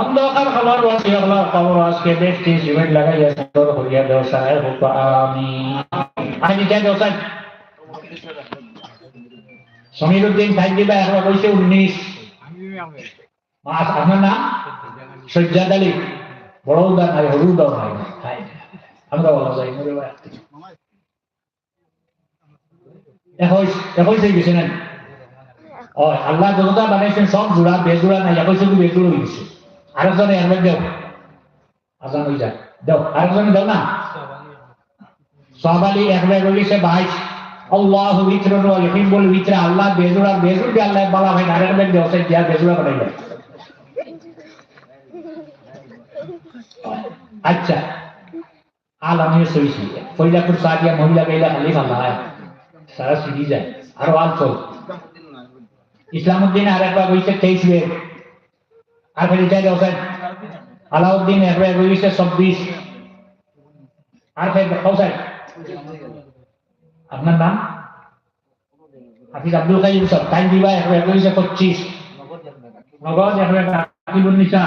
অন্ধকার হলো রসি হলো কবর আজকে দেখছি সিমেন্ট লাগাইয়া সুন্দর হইয়া দেওসায় হোক আমি আমি যাই দেওসায় সমীর উদ্দিন খাই দিবা এখন বলছে উনিশ মাস আপনার নাম সজ্জাদ আলী। বড় উদার নাই হরু উদার নাই। আমরা বলা না আল্লাহ যতটা বানাইছেন সব জোড়া বেজোড়া নাই। একই শুধু বেজোড় হয়ে গেছে। আরেকজনে এর দেও আজান হয়ে যায় দেও আরেকজনে দেও না? সবালি একবার বলিছে বাইশ আল্লাহ বিত্রন ওয়া ইউহিব্বুল বিত্রা আল্লাহ বেজোড়া, বেজোড় দিয়ে আল্লাহ বলা হয় আরেকবার দেও সেই দিয়া বেজোড়া বানাইলে আচ্ছা। আল আমিও সইছি ফৈলাপুর সাদিয়া মহিলা খালি ভালো হয় সারা সিঁড়ি যায়। আরও আল চল। ইসলামউদ্দিন আর একবার বইছে তেইশ বের আর ফের যাই হোসেন আলাউদ্দিন একবার বইছে চব্বিশ আর ফের হোসেন আপনার নাম হাফিজ আব্দুল কাইম সব টাইম দিবা একবার বইছে পঁচিশ নগদ একবার আকিবুল নিসা